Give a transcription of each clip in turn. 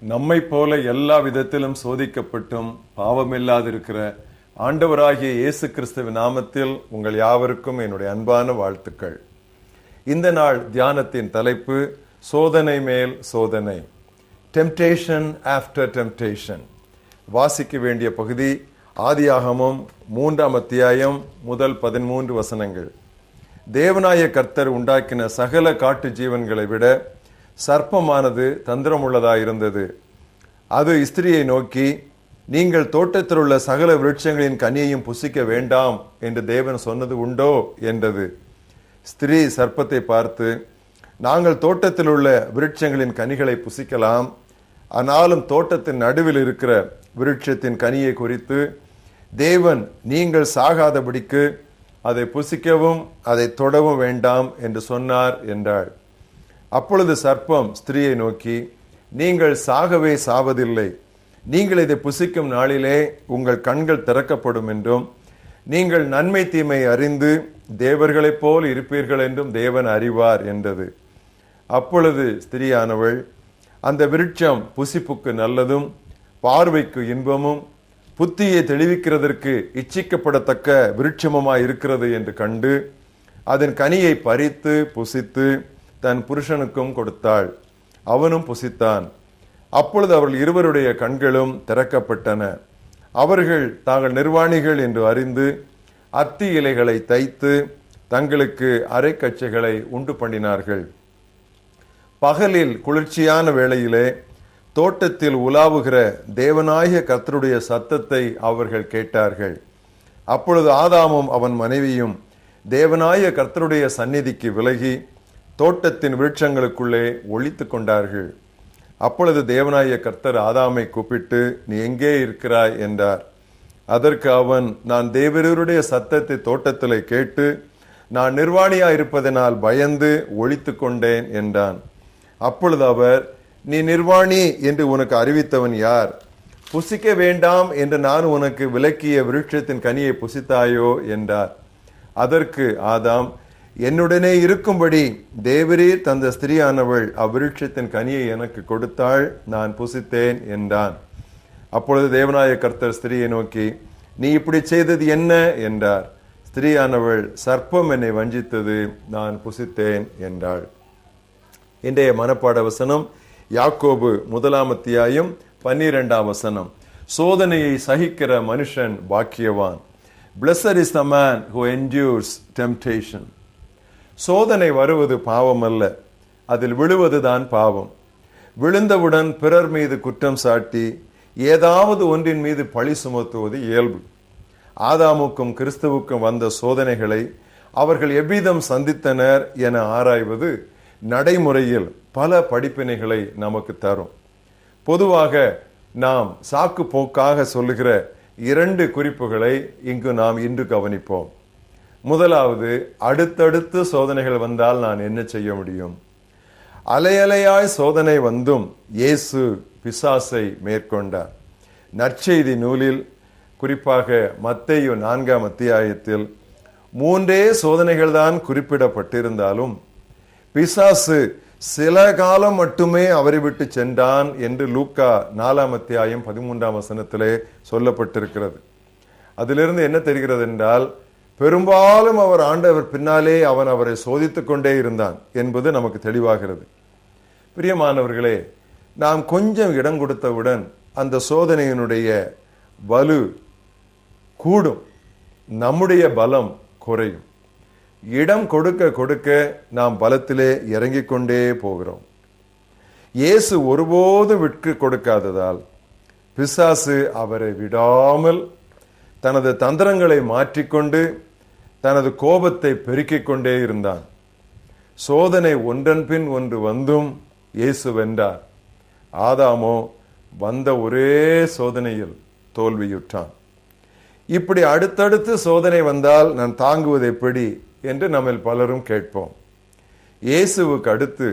நம்மை போல எல்லா விதத்திலும் சோதிக்கப்பட்டும் பாவமில்லாதிருக்கிற ஆண்டவராகிய இயேசு கிறிஸ்துவின் நாமத்தில் உங்கள் யாவருக்கும் என்னுடைய அன்பான வாழ்த்துக்கள். இந்த நாள் தியானத்தின் தலைப்பு சோதனை மேல் சோதனை. டெம்டேஷன் ஆஃப்டர் டெம்டேஷன் வாசிக்க வேண்டிய பகுதி ஆதியாகமம் மூன்றாம் அத்தியாயம் முதல் பதிமூன்று வசனங்கள். தேவனாய கர்த்தர் உண்டாக்கின சகல காட்டு ஜீவன்களை விட சர்ப்பமானது தந்திரமுள்ளதாயிருந்தது. அது ஸ்திரியை நோக்கி நீங்கள் தோட்டத்தில் உள்ள சகல விருட்சங்களின் கனியையும் புசிக்க வேண்டாம் என்று தேவன் சொன்னது உண்டோ? என்றது. ஸ்திரீ சர்ப்பத்தை பார்த்து நாங்கள் தோட்டத்தில் உள்ள விருட்சங்களின் கனிகளை புசிக்கலாம். ஆனாலும் தோட்டத்தின் நடுவில் இருக்கிற விருட்சத்தின் கனியை குறித்து தேவன் நீங்கள் சாகாதபடிக்கு அதை புசிக்கவும் அதை தொடவும் வேண்டாம் என்று சொன்னார் என்றாள். அப்பொழுது சர்ப்பம் ஸ்திரியை நோக்கி நீங்கள் சாகவே சாவதில்லை. நீங்கள் இதை புசிக்கும் நாளிலே உங்கள் கண்கள் திறக்கப்படும் என்றும் நீங்கள் நன்மை தீமை அறிந்து தேவர்களைப் போல் இருப்பீர்கள் என்றும் தேவன் அறிவார் என்றது. அப்பொழுது ஸ்திரியானவள் அந்த விருட்சம் புசிப்புக்கு நல்லதும் பார்வைக்கு இன்பமும் புத்தியை தெளிவிக்கிறதற்கு இச்சிக்கப்படத்தக்க விருட்சமுமாய் இருக்கிறது என்று கண்டு அதன் கனியை பறித்து புசித்து தன் புருஷனுக்கும் கொடுத்தாள். அவனும் புசித்தான். அப்பொழுது அவர்கள் இருவருடைய கண்களும் திறக்கப்பட்டன. அவர்கள் தாங்கள் நிர்வாணிகள் என்று அறிந்து அத்தி இலைகளை தைத்து தங்களுக்கு அரைக்கச்சைகளை உண்டு பண்ணினார்கள். பகலில் குளிர்ச்சியான வேளையிலே தோட்டத்தில் உலாவுகிற தேவநாயக கர்த்தருடைய சத்தத்தை அவர்கள் கேட்டார்கள். அப்பொழுது ஆதாமும் அவன் மனைவியும் தேவநாயக கர்த்தருடைய சந்நிதிக்கு விலகி தோட்டத்தின் விருட்சங்களுக்குள்ளே ஒழித்து கொண்டார்கள். அப்பொழுது தேவனாய கர்த்தர் ஆதாமை கூப்பிட்டு நீ எங்கே இருக்கிறாய்? என்றார். அதற்கு அவன் நான் தேவரருடைய சத்தத்தை தோட்டத்திலே கேட்டு நான் நிர்வாணியாக இருப்பதனால் பயந்து ஒழித்து கொண்டேன் என்றான். அப்பொழுது அவர் நீ நிர்வாணி என்று உனக்கு அறிவித்தவன் யார்? புசிக்க வேண்டாம் என்று நான் உனக்கு விலக்கிய விருட்சத்தின் கனியை புசித்தாயோ? என்றார். அதற்கு ஆதாம் என்னுடனே இருக்கும்படி தேவரீர் தந்த ஸ்திரியானவள் அவ்விருட்சத்தின் கனியை எனக்கு கொடுத்தாள் நான் புசித்தேன் என்றான். அப்பொழுது தேவநாய கர்த்தர் ஸ்திரியை நோக்கி நீ இப்படி செய்தது என்ன? என்றார். ஸ்திரியானவள் சர்ப்பம் என்னை வஞ்சித்தது நான் புசித்தேன் என்றாள். இன்றைய மனப்பாட வசனம் யாக்கோபு முதலாம் அத்தியாயம் பன்னிரெண்டாம் வசனம். சோதனையை சகிக்கிற மனுஷன் பாக்கியவான். Blessed is the man who endures temptation சோதனை வருவது பாவம் அல்ல அதில் விழுவதுதான் பாவம். விழுந்தவுடன் பிறர் மீது குற்றம் சாட்டி ஏதாவது ஒன்றின் மீது பழி சுமத்துவது இயல்பு. ஆதாமுக்கும் கிறிஸ்துவுக்கும் வந்த சோதனைகளை அவர்கள் எவ்விதம் சந்தித்தனர் என ஆராய்வது நடைமுறையில் பல படிப்பினைகளை நமக்கு தரும். பொதுவாக நாம் சாக்கு போக்காக சொல்லுகிற இரண்டு குறிப்புகளை இங்கு நாம் இன்று கவனிப்போம். முதலாவது அடுத்தடுத்து சோதனைகள் வந்தால் நான் என்ன செய்ய முடியும்? அலையலையாய் சோதனை வந்தும் இயேசு பிசாசை மேற்கொண்டார். நற்செய்தி நூலில் குறிப்பாக மத்தையோ நான்காம் அத்தியாயத்தில் மூன்றே சோதனைகள் தான் குறிப்பிடப்பட்டிருந்தாலும் பிசாசு சில காலம் மட்டுமே அவரை விட்டு சென்றான் என்று லூக்கா நாலாம் அத்தியாயம் பதிமூன்றாம் வசனத்திலே சொல்லப்பட்டிருக்கிறது. அதிலிருந்து என்ன தெரிகிறது என்றால் பெரும்பாலும் அவர் ஆண்டவர் பின்னாலே அவன் அவரை சோதித்து கொண்டே இருந்தான் என்பது நமக்கு தெளிவாகிறது. பிரியமானவர்களே நாம் கொஞ்சம் இடம் கொடுத்தவுடன் அந்த சோதனையினுடைய வலு கூடும். நம்முடைய பலம் குறையும். இடம் கொடுக்க கொடுக்க நாம் பலத்திலே இறங்கிக் கொண்டே போகிறோம். இயேசு ஒருபோது விட்டு கொடுக்காததால் பிசாசு அவரை விடாமல் தனது தந்திரங்களை மாற்றிக்கொண்டு தனது கோபத்தை பெருக்கிக் கொண்டே இருந்தான். சோதனை ஒன்றன் பின் ஒன்று வந்தும் இயேசு வென்றார். ஆதாமோ வந்த ஒரே சோதனையில் தோல்வியுற்றான். இப்படி அடுத்தடுத்து சோதனை வந்தால் நான் தாங்குவது எப்படி என்று நம்ம பலரும் கேட்போம். இயேசுவுக்கு அடுத்து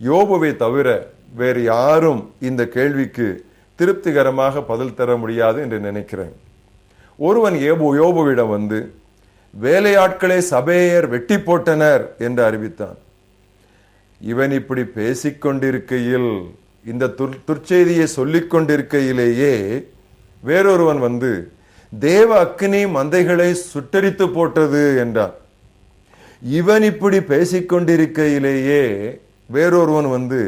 யோபுவை தவிர வேறு யாரும் இந்த கேள்விக்கு திருப்திகரமாக பதில் தர முடியாது என்று நினைக்கிறேன். ஒருவன் ஏபு யோபுவிடம் வந்து வேலையாட்களை சபையர் வெட்டி போட்டனர் என்று அறிவித்தான். இவன் இப்படி பேசிக்கொண்டிருக்கையில் இந்த துர்ச்செய்தியை சொல்லிக் கொண்டிருக்கையிலேயே வேறொருவன் வந்து தேவ அக்னி மந்தைகளை சுட்டரித்து போட்டது என்றான். இவன் இப்படி பேசிக்கொண்டிருக்கையிலேயே வேறொருவன் வந்து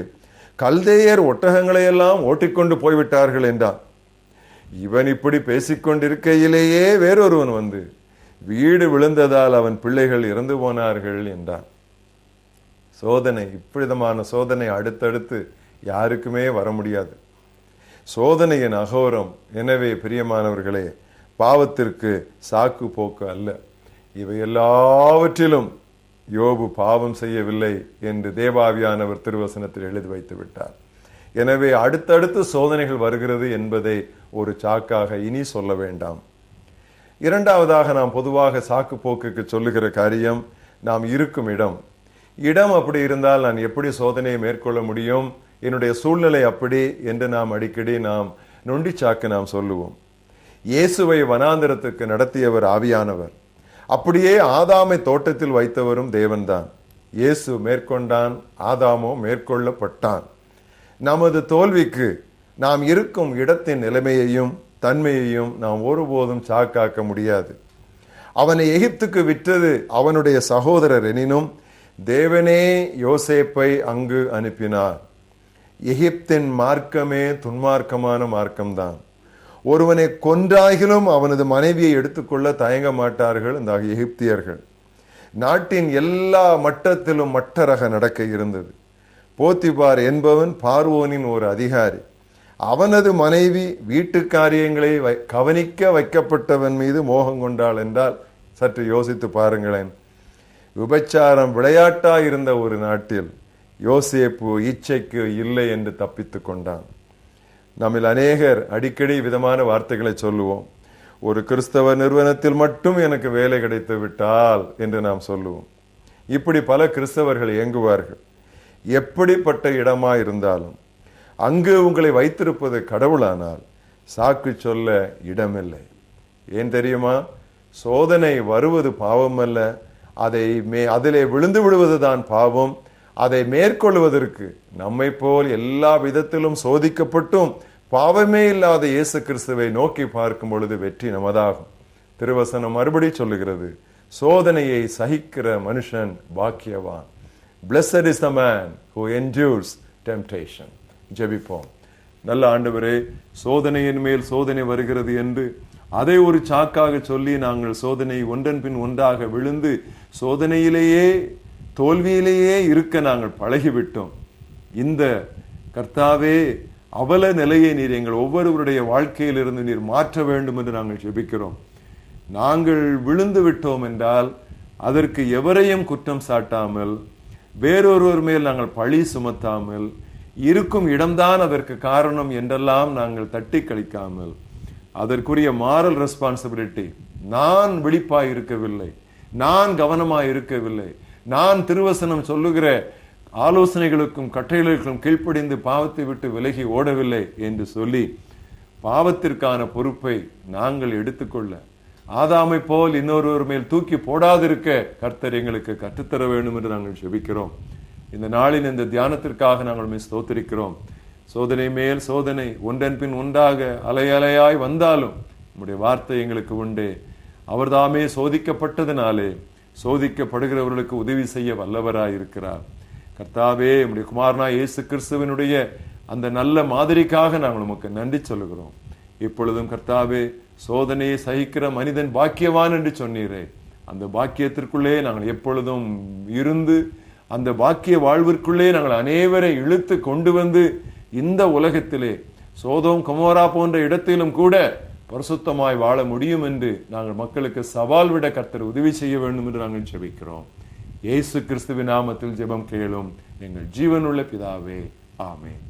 கல்தேயர் ஒட்டகங்களை எல்லாம் ஓட்டிக்கொண்டு போய்விட்டார்கள் என்றான். இவன் இப்படி பேசிக்கொண்டிருக்கையிலேயே வேறொருவன் வந்து வீடு விழுந்ததால் அவன் பிள்ளைகள் இறந்து போனார்கள் என்றான். சோதனை இப்படிதமான சோதனை அடுத்தடுத்து யாருக்குமே வர முடியாது. சோதனையின் அகோரம். எனவே பிரியமானவர்களே பாவத்திற்கு சாக்கு போக்கு அல்ல. இவை எல்லாவற்றிலும் யோபு பாவம் செய்யவில்லை என்று தேவாவியானவர் திருவசனத்தில் எழுதி வைத்து விட்டார் எனவே அடுத்தடுத்து சோதனைகள் வருகிறது என்பதை ஒரு சாக்காக இனி சொல்ல வேண்டாம். இரண்டாவதாக நாம் பொதுவாக சாக்கு போக்குக்கு சொல்லுகிற காரியம் நாம் இருக்கும் இடம். இடம் அப்படி இருந்தால் நான் எப்படி சோதனையை மேற்கொள்ள முடியும்? என்னுடைய சூழ்நிலை அப்படி என்று நாம் அடிக்கடி நாம் நொண்டி சாக்கு நாம் சொல்லுவோம். இயேசுவை வனாந்திரத்துக்கு நடத்தியவர் ஆவியானவர். அப்படியே ஆதாமை தோட்டத்தில் வைத்தவரும் தேவன்தான். இயேசு மேற்கொண்டான் ஆதாமோ மேற்கொள்ளப்பட்டான். நமது தோல்விக்கு நாம் இருக்கும் இடத்தின் நிலைமையையும் தன்மையையும் நாம் ஒருபோதும் சாக்காக்க முடியாது. அவனை எகிப்துக்கு விற்றது அவனுடைய சகோதரர் எனினும் தேவனே யோசேப்பை அங்கு அனுப்பினார். எகிப்தின் மார்க்கமே துன்மார்க்கமான மார்க்கம்தான். ஒருவனை கொன்றாகிலும் அவனது மனைவியை எடுத்துக்கொள்ள தயங்க மாட்டார்கள் இந்த எகிப்தியர்கள். நாட்டின் எல்லா மட்டத்திலும் மட்டரக நடக்க இருந்தது. போத்திபார் என்பவன் பார்வோனின் ஒரு அதிகாரி. அவனது மனைவி வீட்டு காரியங்களை வை- கவனிக்க வைக்கப்பட்டவன் மீது மோகம் கொண்டாள் என்றால் சற்று யோசித்து பாருங்களேன். விபச்சாரம் விளையாட்டா இருந்த ஒரு நாட்டில் யோசேப்பு இச்சைக்கு இல்லை என்று தப்பித்து கொண்டான். நம்மில் அநேகர் அடிக்கடி விதமான வார்த்தைகளை சொல்லுவோம். ஒரு கிறிஸ்தவ நிறுவனத்தில் மட்டும் எனக்கு வேலை கிடைத்து விட்டால் என்று நாம் சொல்லுவோம். இப்படி பல கிறிஸ்தவர்கள் இயங்குவார்கள். எப்படிப்பட்ட இடமா இருந்தாலும் அங்கு உங்களை வைத்திருப்பது கடவுளானால் சாக்கு சொல்ல இடமில்லை. ஏன் தெரியுமா? சோதனை வருவது பாவம் அல்ல அதை மே அதிலே விழுந்து விடுவதுதான் பாவம். அதை மேற்கொள்வதற்கு நம்மை போல் எல்லா விதத்திலும் சோதிக்கப்பட்டும் பாவமே இல்லாத இயேசு கிறிஸ்துவை நோக்கி பார்க்கும் பொழுது வெற்றி நமதாகும். திருவசனம் மறுபடி சொல்லுகிறது சோதனையை சகிக்கிற மனுஷன் பாக்கியவான். Blessed is a man who endures temptation ஜெபிப்போம். நல்ல ஆண்டவரே சோதனையின் மேல் சோதனை வருகிறது என்று அதை ஒரு சாக்காக சொல்லி நாங்கள் சோதனை ஒன்றன் பின் ஒன்றாக விழுந்து சோதனையிலேயே தோல்வியிலேயே இருக்க நாங்கள் பழகிவிட்டோம். இந்த கர்த்தாவே அவல நிலையை நீர் எங்கள் ஒவ்வொருவருடைய வாழ்க்கையிலிருந்து நீர் மாற்ற வேண்டும் என்று நாங்கள் ஜெபிக்கிறோம். நாங்கள் விழுந்து விட்டோம் என்றால் அதற்கு எவரையும் குற்றம் சாட்டாமல் வேறொருவர் மேல் நாங்கள் பழி சுமத்தாமல் இருக்கும் இடம்தான் அதற்கு காரணம் என்றெல்லாம் நாங்கள் தட்டி கழிக்காமல் அதற்குரிய மாரல் ரெஸ்பான்சிபிலிட்டி நான் விழிப்பாய் இருக்கவில்லை நான் கவனமாய் இருக்கவில்லை நான் திருவசனம் சொல்லுகிற ஆலோசனைகளுக்கும் கட்டளைகளுக்கும் கீழ்ப்படிந்து பாவத்தை விட்டு விலகி ஓடவில்லை என்று சொல்லி பாவத்திற்கான பொறுப்பை நாங்கள் எடுத்துக்கொள்ள ஆதாமை போல் இன்னொருவர் மேல் தூக்கி போடாதிருக்க கர்த்தர் எங்களுக்கு கற்றுத்தர வேண்டும் என்று நாங்கள் செபிக்கிறோம். இந்த நாளின் இந்த தியானத்திற்காக நாங்கள் உம்மை ஸ்தோத்திரிக்கிறோம். சோதனை மேல் சோதனை ஒன்றன் பின் ஒன்றாக அலையலையாய் வந்தாலும் உம்முடைய வார்த்தை எங்களுக்கு உண்டு. அவர்தாமே சோதிக்கப்பட்டதினாலே சோதிக்கப்படுகிறவர்களுக்கு உதவி செய்ய வல்லவராய் இருக்கிறார். கர்த்தாவே நம்முடைய குமாரனா இயேசு கிறிஸ்துவனுடைய அந்த நல்ல மாதிரிக்காக நாங்கள் உமக்கு நன்றி சொல்லுகிறோம். இப்பொழுதும் கர்த்தாவே சோதனையை சகிக்கிற மனிதன் பாக்கியவான் என்று சொன்னீரே. அந்த பாக்கியத்திற்குள்ளே நாங்கள் எப்பொழுதும் இருந்து அந்த பாக்கிய வாழ்விற்குள்ளே நாங்கள் அனைவரை இழுத்து கொண்டு வந்து இந்த உலகத்திலே சோதோம் கமோரா போன்ற இடத்திலும் கூட பரிசுத்தமாய் வாழ முடியும் என்று நாங்கள் மக்களுக்கு சவால் விட கர்த்தர் உதவி செய்ய வேண்டும் என்று நாங்கள் ஜெபிக்கிறோம். இயேசு கிறிஸ்துவின் நாமத்தில் ஜெபம் கேளும். எங்கள் ஜீவனுள்ள பிதாவே ஆமேன்.